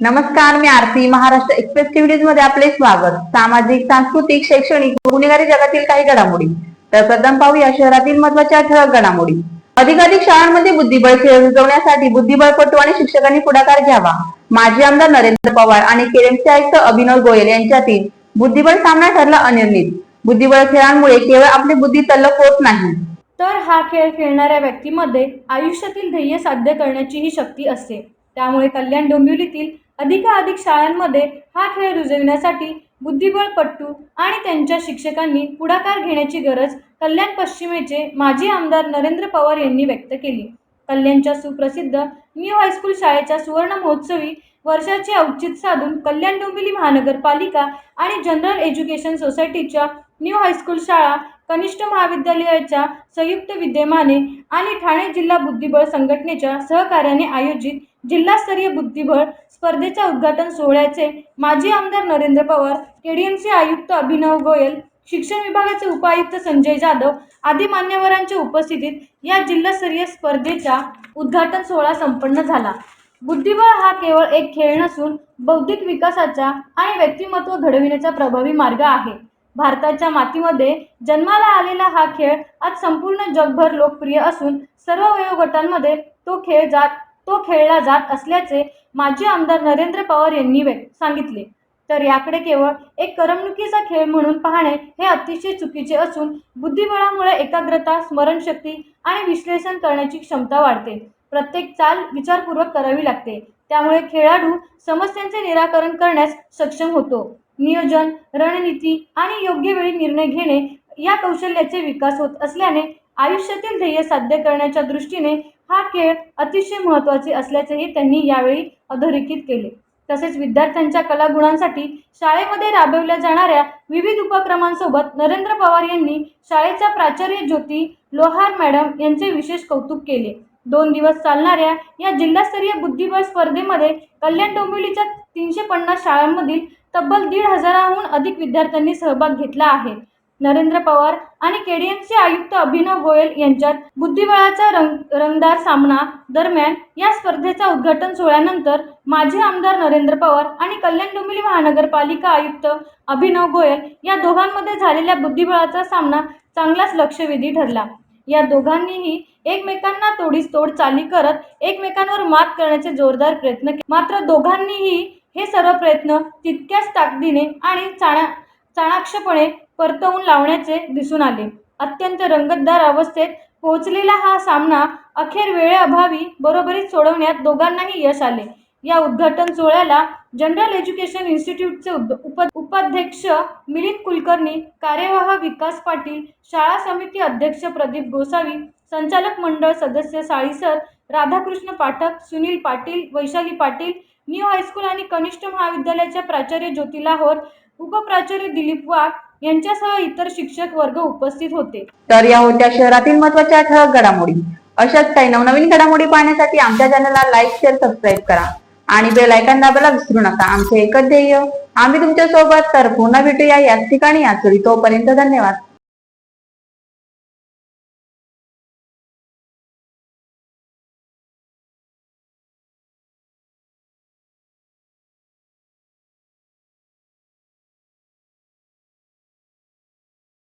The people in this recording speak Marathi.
नमस्कार मी आरती. महाराष्ट्र एक्सप्रेस टीव्ही मध्ये आपले स्वागत. सामाजिक सांस्कृतिक शैक्षणिक गुन्हेगारी जगातील काही घडामोडी. तर प्रथम पाहूया शहरातील महत्त्वाच्या ठळक घडामोडी. अधिकाधिक शाळांमध्ये बुद्धिबळ खेळ रुजवण्यासाठी बुद्धिबळपटू आणि शिक्षकांनी पुढाकार घ्यावा. माजी आमदार नरेंद्र पवार आणि केरमचे आयुक्त अभिनव गोयल यांच्यातील बुद्धिबळ सामना ठरला अनिर्णित. बुद्धिबळ खेळांमुळे केवळ आपली बुद्धी तल्लक होत नाही. तर हा खेळ खेळणाऱ्या व्यक्तीमध्ये आयुष्यातील ध्येय साध्य करण्याची ही शक्ती असते. त्यामुळे कल्याण डोंबिवलीतील अधिकाधिक शाळांमध्ये हा खेळ रुजविण्यासाठी बुद्धिबळपट्टू आणि त्यांच्या शिक्षकांनी पुढाकार घेण्याची गरज कल्याण पश्चिमेचे माजी आमदार नरेंद्र पवार यांनी व्यक्त केली. कल्याणच्या सुप्रसिद्ध न्यू हायस्कूल शाळेच्या सुवर्ण महोत्सवी वर्षाचे औचित साधून कल्याण डोंबिवली महानगरपालिका आणि जनरल एज्युकेशन सोसायटीच्या न्यू हायस्कूल शाळा कनिष्ठ महाविद्यालयाच्या संयुक्त विद्यमाने आणि ठाणे जिल्हा बुद्धिबळ संघटनेच्या सहकार्याने आयोजित जिल्हास्तरीय बुद्धिबळ स्पर्धेच्या उद्घाटन सोहळ्याचे माजी आमदार नरेंद्र पवार केडीएमचे आयुक्त अभिनव गोयल शिक्षण विभागाचे उपायुक्त संजय जाधव आदी मान्यवरांच्या उपस्थितीत या जिल्हास्तरीय स्पर्धेचा उद्घाटन सोहळा संपन्न झाला. बुद्धिबळ हा केवळ एक खेळ नसून बौद्धिक विकासाचा आणि व्यक्तिमत्व घडविण्याचा प्रभावी मार्ग आहे. भारताच्या मातीमध्ये जन्माला आलेला हा खेळ आज संपूर्ण जगभर लोकप्रिय असून सर्व वयोगटांमध्ये तो खेळ जात तो खेळला जात असल्याचे माजी आमदार नरेंद्र पवार यांनी सांगितले. तर याकडे केवळ एक करमणुकीचा खेळ म्हणून पाहणे हे अतिशय चुकीचे असून बुद्धिबळामुळे एकाग्रता स्मरणशक्ती आणि विश्लेषण करण्याची क्षमता वाढते. प्रत्येक चाल विचारपूर्वक करावी लागते. त्यामुळे खेळाडू समस्यांचे निराकरण करण्यास सक्षम होतो. नियोजन रणनीती आणि योग्य वेळी निर्णय घेणे या कौशल्याचे विकास होत असल्याने आयुष्यातील ध्येय साध्य करण्याच्या दृष्टीने हा खेळ अतिशय महत्त्वाचे असल्याचेही त्यांनी यावेळी अधोरेखित केले. तसेच विद्यार्थ्यांच्या कलागुणांसाठी शाळेमध्ये राबवल्या जाणाऱ्या विविध उपक्रमांसोबत नरेंद्र पवार यांनी शाळेच्या प्राचार्य ज्योती लोहार मॅडम यांचे विशेष कौतुक केले. दोन दिवस चालणाऱ्या या जिल्हास्तरीय बुद्धिबळ स्पर्धेमध्ये कल्याण डोंबिवलीच्या तीनशे पन्नास शाळांमधील तब्बल दीड हजाराहून अधिक विद्यार्थ्यांनी सहभाग घेतला आहे. नरेंद्र पवार आणि केडीएमचे आयुक्त अभिनव गोयल यांच्यात बुद्धिबळाचा रंग रंगदार सामना दरम्यान या स्पर्धेचा उद्घाटन सोहळ्यानंतर माजी आमदार नरेंद्र पवार आणि कल्याण डोंबिवली महानगरपालिका आयुक्त अभिनव गोयल या दोघांमध्ये झालेल्या बुद्धिबळाचा सामना चांगलाच लक्षवेधी ठरला. या दोघांनीही एकमेकांना तोडीस तोड चाली करत एकमेकांवर मात करण्याचे जोरदार प्रयत्न केले. मात्र दोघांनीही हे सर्व प्रयत्न तितक्याच ताकदीने आणि चाणा चाणाक्षपणे परतवून लावण्याचे दिसून आले. अत्यंत रंगतदार अवस्थेत पोहोचलेला हा सामना अखेर वेळेअभावी बरोबरीत सोडवण्यात दोघांनाही यश आले. या उद्घाटन सोहळ्याला जनरल एज्युकेशन इन्स्टिट्यूटचे उप उप- उपाध्यक्ष मिलिंद कुलकर्णी कार्यवाह विकास पाटील शाळा समिती अध्यक्ष प्रदीप गोसावी संचालक मंडळ सदस्य साळीसर Radhakrishna Pathak Sunil Patil Vaishali Patil new high school आणि कनिष्ठ महाविद्यालयाच्या प्राचार्य ज्योती लाहोर उपप्राचार्य दिलीप वाघ यांच्यासह इतर शिक्षक वर्ग उपस्थित होते. तर या होत्या शहरातील महत्त्वाच्या ठळक घडामोडी. अशाच काही नवनवीन घडामोडी पाहण्यासाठी आमच्या चॅनलला लाईक शेअर सबस्क्राईब करा आणि बेल आयकॉन दाबायला विसरू नका. आमचे एकच ध्येय आम्ही तुमच्यासोबत तर पुन्हा भेटूया याच ठिकाणी याच तोपर्यंत धन्यवाद.